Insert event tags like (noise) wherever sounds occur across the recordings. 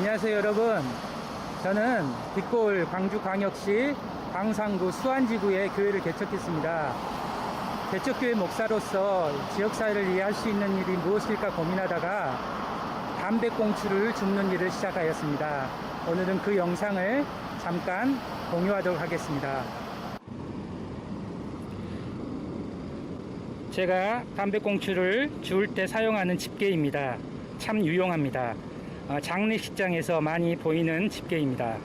안녕하세요 여러분. 저는 뒷골 광주광역시 광산구 수안지구에 교회를 개척했습니다. 개척교회 목사로서 지역사회를 이해할 수 있는 일이 무엇일까 고민하다가 담배꽁초를 줍는 일을 시작하였습니다. 오늘은 그 영상을 잠깐 공유하도록 하겠습니다. 제가 담배꽁초를 주울 때 사용하는 집게입니다. 참 유용합니다. 어, 장례식장에서 많이 보이는 집게입니다.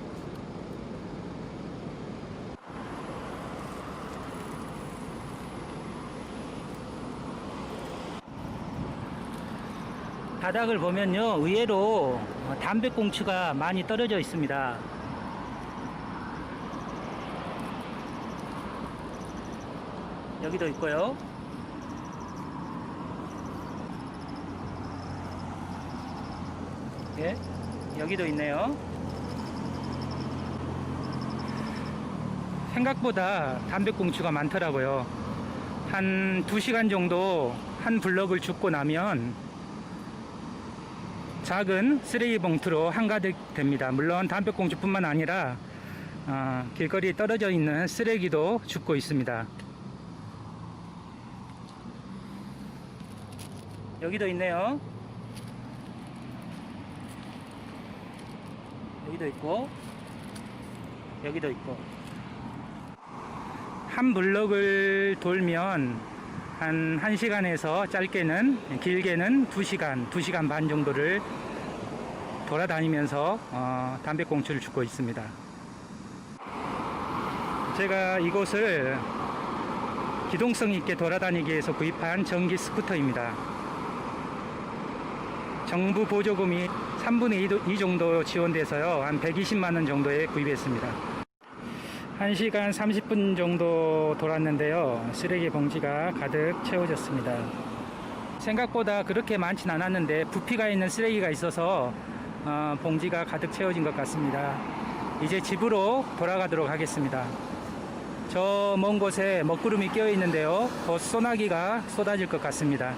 바닥을 보면요, 의외로 어, 담배꽁초가 많이 떨어져 있습니다. 여기도 있고요. 예, 여기도 있네요. 생각보다 담배꽁초가 많더라고요. 한 2시간 정도 한 블럭을 줍고 나면 작은 쓰레기 봉투로 한가득 됩니다. 물론 담배꽁초뿐만 아니라 어, 길거리에 떨어져 있는 쓰레기도 줍고 있습니다. 여기도 있네요. 여기도 있고 여기도 있고 한 블럭을 돌면 한 1시간에서 짧게는 길게는 2시간, 2시간 반 정도를 돌아다니면서 어, 담배꽁초를 줍고 있습니다. 제가 이곳을 기동성 있게 돌아다니기 위해서 구입한 전기 스쿠터입니다. 정부 보조금이 3분의 2 정도 지원돼서요. 한 120만 원 정도에 구입했습니다. 1시간 30분 정도 돌았는데요. 쓰레기 봉지가 가득 채워졌습니다. 생각보다 그렇게 많진 않았는데 부피가 있는 쓰레기가 있어서 어, 봉지가 가득 채워진 것 같습니다. 이제 집으로 돌아가도록 하겠습니다. 저 먼 곳에 먹구름이 끼어 있는데요. 곧 소나기가 쏟아질 것 같습니다.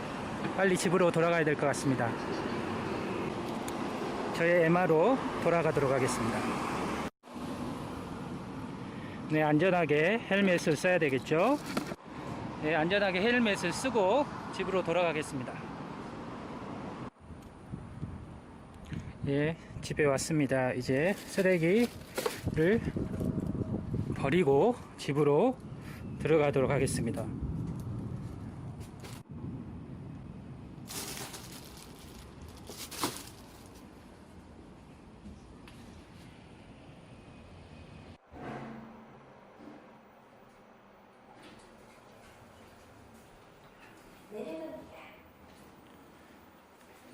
빨리 집으로 돌아가야 될 것 같습니다. 저의 에마로 돌아가도록 하겠습니다. 네, 안전하게 헬멧을 써야 되겠죠? 네, 안전하게 헬멧을 쓰고 집으로 돌아가겠습니다. 예, 집에 왔습니다. 이제 쓰레기를 버리고 집으로 들어가도록 하겠습니다.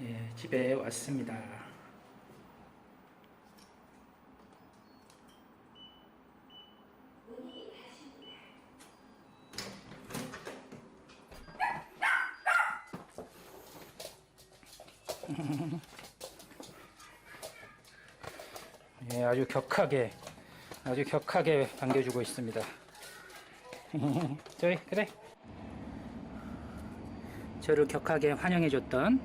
예, 집에 왔습니다. (laughs) 예, 아주 격하게, 아주 격하게 반겨주고 있습니다. (laughs) 저기, 그래. 저를 격하게 환영해줬던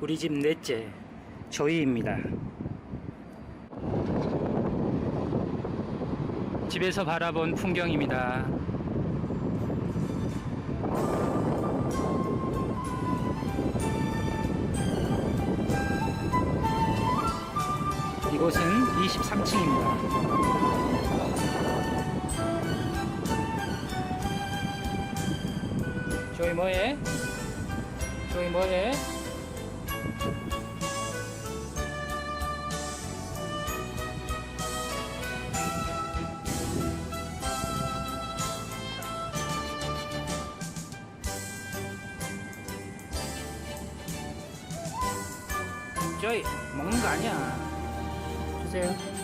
우리 집 넷째 조이입니다. 집에서 바라본 풍경입니다. 이곳은 23층입니다. 조이 뭐해? 조이 뭐해? 조이 먹는 거 아니야. 주세요.